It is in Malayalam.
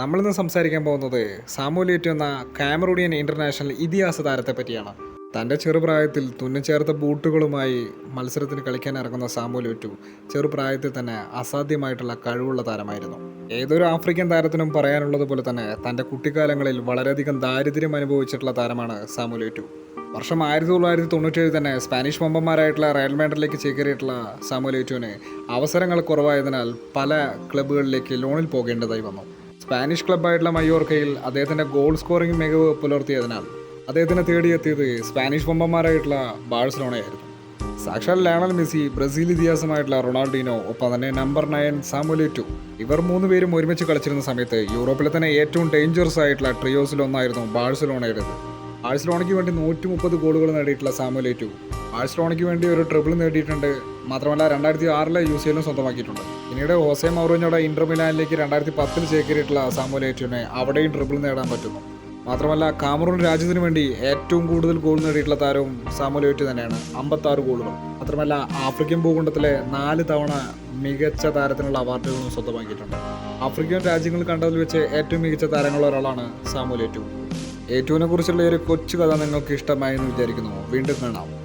നമ്മളിന്ന് സംസാരിക്കാൻ പോകുന്നത് സാമൂലേറ്റ് എന്ന കാമറൂഡിയൻ ഇന്റർനാഷണൽ ഇതിഹാസ താരത്തെ പറ്റിയാണ്. തന്റെ ചെറുപ്രായത്തിൽ തുന്നിച്ചേർത്ത ബൂട്ടുകളുമായി മത്സരത്തിന് കളിക്കാൻ ഇറങ്ങുന്ന സാമൂലിയറ്റു ചെറുപ്രായത്തിൽ തന്നെ അസാധ്യമായിട്ടുള്ള കഴിവുള്ള താരമായിരുന്നു. ഏതൊരു ആഫ്രിക്കൻ താരത്തിനും പറയാനുള്ളതുപോലെ തന്നെ തന്റെ കുട്ടിക്കാലങ്ങളിൽ വളരെയധികം ദാരിദ്ര്യം അനുഭവിച്ചിട്ടുള്ള താരമാണ് സാമൂലിയറ്റു വർഷം ആയിരത്തി തൊള്ളായിരത്തി തൊണ്ണൂറ്റേഴ് തന്നെ സ്പാനിഷ് വമ്പന്മാരായിട്ടുള്ള റയൽ മാഡ്രിഡിലേക്ക് ചേക്കേറിയിട്ടുള്ള സാമുലേറ്റുവിന് അവസരങ്ങൾ കുറവായതിനാൽ പല ക്ലബ്ബുകളിലേക്ക് ലോണിൽ പോകേണ്ടതായി വന്നു. സ്പാനിഷ് ക്ലബ്ബായിട്ടുള്ള മയോർക്കയിൽ അദ്ദേഹത്തിന്റെ ഗോൾ സ്കോറിംഗ് മികവ് പുലർത്തിയതിനാൽ അദ്ദേഹത്തിനെ തേടിയെത്തിയത് സ്പാനിഷ് വമ്പന്മാരായിട്ടുള്ള ബാഴ്സലോണയായിരുന്നു. സാക്ഷാൽ ലയണൽ മെസ്സി ബ്രസീൽ ഇതിഹാസമായിട്ടുള്ള റൊണാൾഡീനോ ഒപ്പം തന്നെ നമ്പർ നയൻ സാമുലേറ്റു ഇവർ മൂന്ന് പേരും ഒരുമിച്ച് കളിച്ചിരുന്ന സമയത്ത് യൂറോപ്പിലെ തന്നെ ഏറ്റവും ഡേഞ്ചറസ് ആയിട്ടുള്ള ട്രിയോസിലൊന്നായിരുന്നു ബാഴ്സലോണയുടേത്. ബാഴ്സലോണയ്ക്ക് വേണ്ടി നൂറ്റി മുപ്പത് ഗോളുകൾ നേടിയിട്ടുള്ള സാമുലേറ്റു ആഴ്സലോണയ്ക്ക് വേണ്ടി ഒരു ട്രിപ്പിൾ നേടിയിട്ടുണ്ട്. മാത്രമല്ല രണ്ടായിരത്തി ആറിലെ യു സി എല്ലും സ്വന്തമാക്കിയിട്ടുണ്ട്. പിന്നീട് ഹോസെ മൗറോഞ്ഞോടെ ഇന്റർ മിലാനിലേക്ക് രണ്ടായിരത്തി പത്തിൽ ചേക്കേറിയിട്ടുള്ള സാമുലേറ്റുവിനെ അവിടെയും ട്രിപ്പിൾ നേടാൻ പറ്റുന്നു. മാത്രമല്ല കാമറൂൺ രാജ്യത്തിന് വേണ്ടി ഏറ്റവും കൂടുതൽ ഗോൾ നേടിയിട്ടുള്ള താരവും സാമുലേറ്റ് തന്നെയാണ്. അമ്പത്താറ് ഗോളുകൾ മാത്രമല്ല ആഫ്രിക്കൻ ഭൂഖണ്ഡത്തിലെ നാല് തവണ മികച്ച താരത്തിനുള്ള അവാർഡുകളും സ്വന്തമാക്കിയിട്ടുണ്ട്. ആഫ്രിക്കൻ രാജ്യങ്ങൾ കണ്ടതിൽ വെച്ച് ഏറ്റവും മികച്ച താരങ്ങളിൽ ഒരാളാണ് സാമുലേറ്റു ഏറ്റവുവിനെ കുറിച്ചുള്ള ഒരു കൊച്ചു കഥ നിങ്ങൾക്ക് ഇഷ്ടമായി എന്ന് വിചാരിക്കുന്നു. വീണ്ടും കാണാം.